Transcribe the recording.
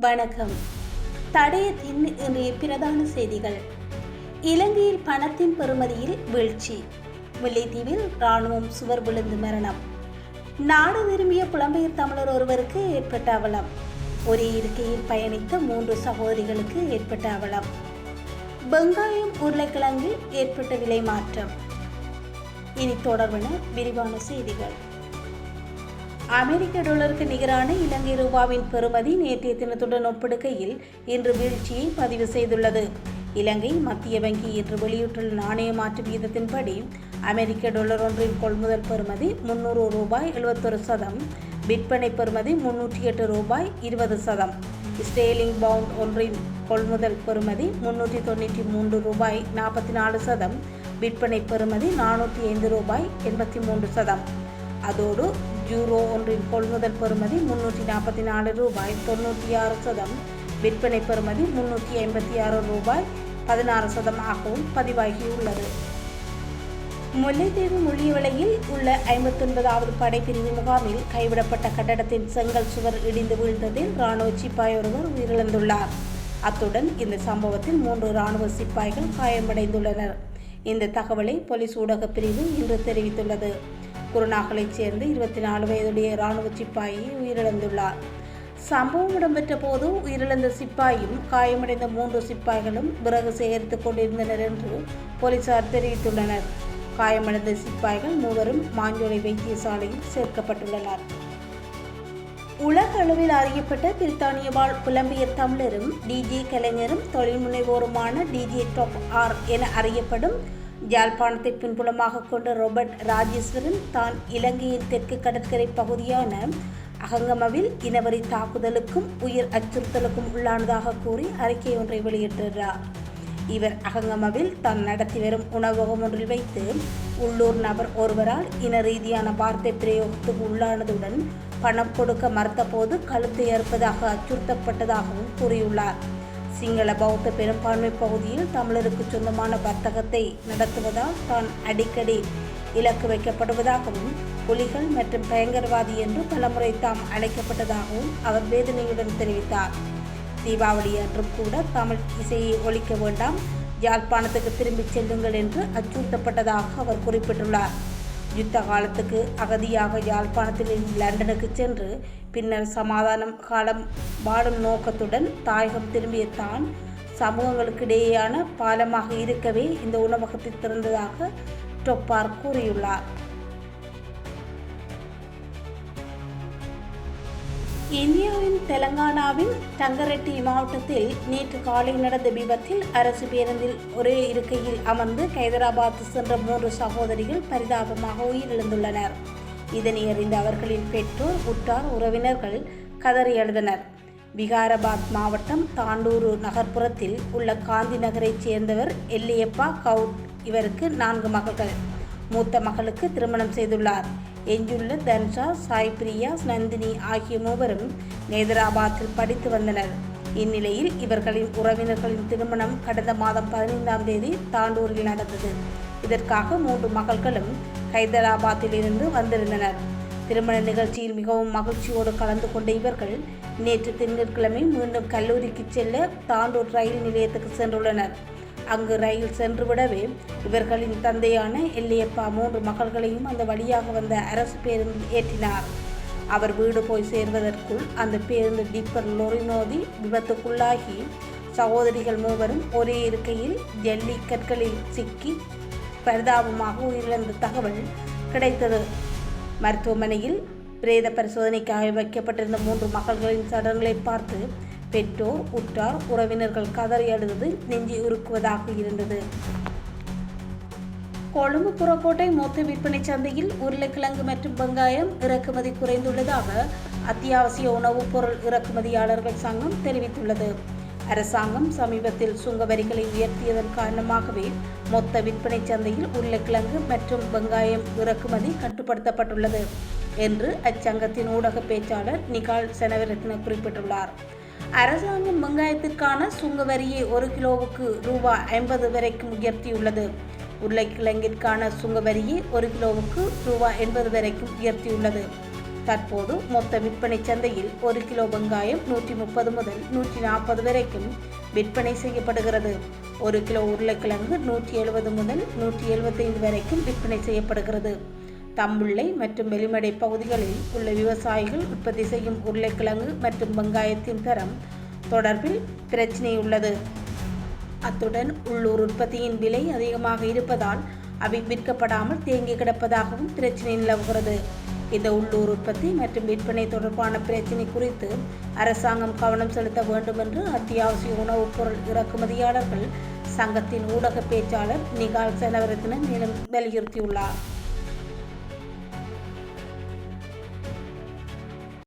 வணக்கம். தடயத்தின் இன்றைய பிரதான செய்திகள். இலங்கையில் பணத்தின் பெறுமதியில் வீழ்ச்சி. முல்லைத்தீவில் ராணுவம் சுவர் விழுந்து மரணம். நாடு விரும்பிய புலம்பெயர் தமிழர் ஒருவருக்கு ஏற்பட்ட அவலம். ஒரே இருக்கையில் பயணித்த மூன்று சகோதரிகளுக்கு ஏற்பட்ட அவலம். வெங்காயம் உருளைக்கிழங்கில் ஏற்பட்ட விலை மாற்றம். இனி தொடர்பான விரிவான செய்திகள். அமெரிக்க டாலருக்கு நிகரான இலங்கை ரூபாவின் பெறுமதி நேற்றைய தினத்துடன் ஒப்பிடுகையில் இன்று வீழ்ச்சியை பதிவு செய்துள்ளது. இலங்கை மத்திய வங்கி இன்று வெளியிட்டுள்ள நாணய மாற்று வீதத்தின்படி அமெரிக்க டாலர் ஒன்றின் கொள்முதல் பெறுமதி முன்னூறு ரூபாய் எழுபத்தொரு சதம் விற்பனை பெறுமதி முன்னூற்றி எட்டு ரூபாய் இருபது சதம். ஸ்டேலிங் பவுண்ட் ஒன்றின் கொள்முதல் பெறுமதி முன்னூற்றி தொண்ணூற்றி மூன்று ரூபாய் நாற்பத்தி நாலு சதம் விற்பனை பெறுமதி நானூற்றி ஐந்து ரூபாய் எண்பத்தி மூன்று சதம். அதோடு ஜூரோ ஒன்றின் கொள்முதல் பெறுமதி முன்னூற்றி நாற்பத்தி நாலு ரூபாய் தொண்ணூற்றி ஆறு சதம். விற்பனை பெறுமதி முன்னூற்றி ஐம்பத்தி ஆறு ரூபாய் பதினாறு சதம் ஆகவும் பதிவாகியுள்ளது. முல்லைத்தீவு முள்ளியவளையில் உள்ள ஐம்பத்தொன்பதாவது படைப்பிரிவு முகாமில் கைவிடப்பட்ட கட்டடத்தின் செங்கல் சுவர் இடிந்து வீழ்ந்ததில் இராணுவ சிப்பாய் ஒருவர் உயிரிழந்துள்ளார். அத்துடன் இந்த சம்பவத்தில் மூன்று இராணுவ சிப்பாய்கள் காயமடைந்துள்ளனர். இந்த தகவலை போலீஸ் ஊடகப் பிரிவு இன்று தெரிவித்துள்ளது. குருநாகலைச் சேர்ந்த இருபத்தி நாலு வயதுடைய இராணுவ சிப்பாயி உயிரிழந்துள்ளார். சம்பவம் இடம்பெற்ற போது உயிரிழந்த சிப்பாயும் காயமடைந்த மூன்று சிப்பாய்களும் பிறகு சேகரித்துக் கொண்டிருந்தனர் என்று போலீசார் தெரிவித்துள்ளனர். காயமடைந்த சிப்பாய்கள் மூவரும் மாஞ்சோலை வைத்தியசாலையில் சேர்க்கப்பட்டுள்ளனர். உலக அளவில் அறியப்பட்ட பிரித்தானிய வாழ் புலம்பிய தமிழரும் டிஜே கலைஞரும் தொழில் முனைவோருமான டிஜே டாப் ஆர் என அறியப்படும் யாழ்ப்பாணத்தை பின்புலமாக கொண்ட ரோபர்ட் ராஜேஸ்வரன் தான் இலங்கையின் தெற்கு கடற்கரை பகுதியான அகங்கமவில் இனவரி தாக்குதலுக்கும் உயிர் அச்சுறுத்தலுக்கும் உள்ளானதாக கூறி அறிக்கை ஒன்றை வெளியிட்டுள்ளார் இவர் அகங்கமவில் தான் நடத்தி வரும் உணவகம் ஒன்றில் வைத்து உள்ளூர் நபர் ஒருவரால் இன ரீதியான வார்த்தை பிரயோகத்துக்கு உள்ளானதுடன் பணம் கொடுக்க மறுத்தபோது கழுத்தை ஏற்பதாக அச்சுறுத்தப்பட்டதாகவும் கூறியுள்ளார். சிங்கள பௌத்த பெரும்பான்மை பகுதியில் தமிழருக்கு சொந்தமான வர்த்தகத்தை நடத்துவதால் தான் அடிக்கடி இலக்கு வைக்கப்படுவதாகவும் புலிகள் மற்றும் பயங்கரவாதி என்று பலமுறை தாம் அழைக்கப்பட்டதாகவும் அவர் வேதனையுடன் தெரிவித்தார். தீபாவளி அன்றும் கூட தமிழ் இசையை ஒழிக்க வேண்டாம் யாழ்ப்பாணத்துக்கு திரும்பிச் செல்லுங்கள் என்று அச்சுறுத்தப்பட்டதாக அவர் குறிப்பிட்டுள்ளார். யுத்த காலத்துக்கு அகதியாக யாழ்ப்பாணத்தில் லண்டனுக்கு சென்று பின்னர் சமாதானம் காலம் வாழும் நோக்கத்துடன் தாயகம் திரும்பிய தான் சமூகங்களுக்கிடையேயான பாலமாக இருக்கவே இந்த உணவகத்தை திறந்ததாக டொப்பார் கூறியுள்ளார். இந்தியாவின் தெலங்கானாவின் தங்கரெட்டி மாவட்டத்தில் நேற்று காலை நடந்த விபத்தில் அரசு பேருந்தில் ஒரே இருக்கையில் அமர்ந்து ஹைதராபாத் சென்ற மூன்று சகோதரிகள் பரிதாபமாக உயிரிழந்துள்ளனர். இதனை அறிந்த அவர்களின் பெற்றோர் உற்றார் உறவினர்கள் கதறி எழுதினர் விகாராபாத் மாவட்டம் தாண்டூரு நகர்ப்புறத்தில் உள்ள காந்தி நகரைச் சேர்ந்தவர் எல்லையப்பா கவுட். இவருக்கு நான்கு மகள்கள். மூத்த மகளுக்கு திருமணம் செய்துள்ளார். எஞ்சுள்ள தன்ஷா சாய் பிரியா நந்தினி ஆகிய மூவரும் நேதராபாத்தில் படித்து வந்தனர். இந்நிலையில் இவர்களின் உறவினர்களின் திருமணம் கடந்த மாதம் பதினைந்தாம் தேதி தாண்டூரில் நடந்தது. இதற்காக மூன்று மகள்களும் ஹைதராபாத்தில் இருந்து வந்திருந்தனர். திருமண நிகழ்ச்சியில் மிகவும் மகிழ்ச்சியோடு கலந்து கொண்ட இவர்கள் நேற்று திங்கட்கிழமை மீண்டும் கல்லூரிக்கு செல்ல தாண்டூர் ரயில் நிலையத்துக்கு சென்றுள்ளனர். அங்கு ரயில் சென்றுவிடவே இவர்களின் தந்தையான எல்லையப்பா மூன்று மகள்களையும் அந்த வழியாக வந்த அரசு பேருந்து ஏற்றினார். அவர் வீடு போய் சேர்வதற்குள் அந்த பேருந்து டிப்பர் லொறி நோதி விபத்துக்குள்ளாகி சகோதரிகள் மூவரும் ஒரே இருக்கையில் ஜல்லி கற்களில் சிக்கி பரிதாபமாக உயிரிழந்த தகவல் கிடைத்தது. மருத்துவமனையில் பிரேத பரிசோதனைக்காக வைக்கப்பட்டிருந்த மூன்று மகள்களின் சடங்களை பார்த்து பெற்றோர் உற்றார் உறவினர்கள் கதறி அழுது நெஞ்சி உருக்குவதாக இருந்தது. கொழும்பு புறக்கோட்டை மொத்த விற்பனை சந்தையில் உருளைக்கிழங்கு மற்றும் வெங்காயம் இறக்குமதி குறைந்துள்ளதாக அத்தியாவசிய உணவுப் பொருள் இறக்குமதியாளர்கள் சங்கம் தெரிவித்துள்ளது. அரசாங்கம் சமீபத்தில் சுங்க வரிகளை உயர்த்தியதன் காரணமாகவே மொத்த விற்பனை சந்தையில் உருளைக்கிழங்கு மற்றும் வெங்காயம் இறக்குமதி கட்டுப்படுத்தப்பட்டுள்ளது என்று அச்சங்கத்தின் ஊடக பேச்சாளர் நிகால் செனவரத்ன குறிப்பிட்டுள்ளார். அரசாங்கம் வெங்காயத்திற்கான சுங்க வரியை ஒரு கிலோவுக்கு ரூபாய் ஐம்பது வரைக்கும் உயர்த்தியுள்ளது. உருளைக்கிழங்கிற்கான சுங்க வரியை ஒரு கிலோவுக்கு ரூபாய் எண்பது வரைக்கும் உயர்த்தியுள்ளது. தற்போது மொத்த விற்பனை சந்தையில் ஒரு கிலோ வெங்காயம் நூற்றி முப்பது முதல் நூற்றி நாற்பது வரைக்கும் விற்பனை செய்யப்படுகிறது. ஒரு கிலோ உருளைக்கிழங்கு நூற்றி எழுபது முதல் நூற்றி எழுபத்தைந்து வரைக்கும் விற்பனை செய்யப்படுகிறது. தம்புள்ளை மற்றும் வெளிமடை பகுதிகளில் உள்ள விவசாயிகள் உற்பத்தி செய்யும் உருளைக்கிழங்கு மற்றும் வெங்காயத்தின் தரம் தொடர்பில் பிரச்சினை உள்ளது. அத்துடன் உள்ளூர் உற்பத்தியின் விலை அதிகமாக இருப்பதால் அவை விற்கப்படாமல் தேங்கி கிடப்பதாகவும் பிரச்சினை நிலவுகிறது. இந்த உள்ளூர் உற்பத்தி மற்றும் விற்பனை தொடர்பான பிரச்சினை குறித்து அரசாங்கம் கவனம் செலுத்த வேண்டும் என்று அத்தியாவசிய உணவுப் பொருள் இறக்குமதியாளர்கள் சங்கத்தின் ஊடக பேச்சாளர் நிகால் செலவரத்தினர் மேலும் வலியுறுத்தியுள்ளார்.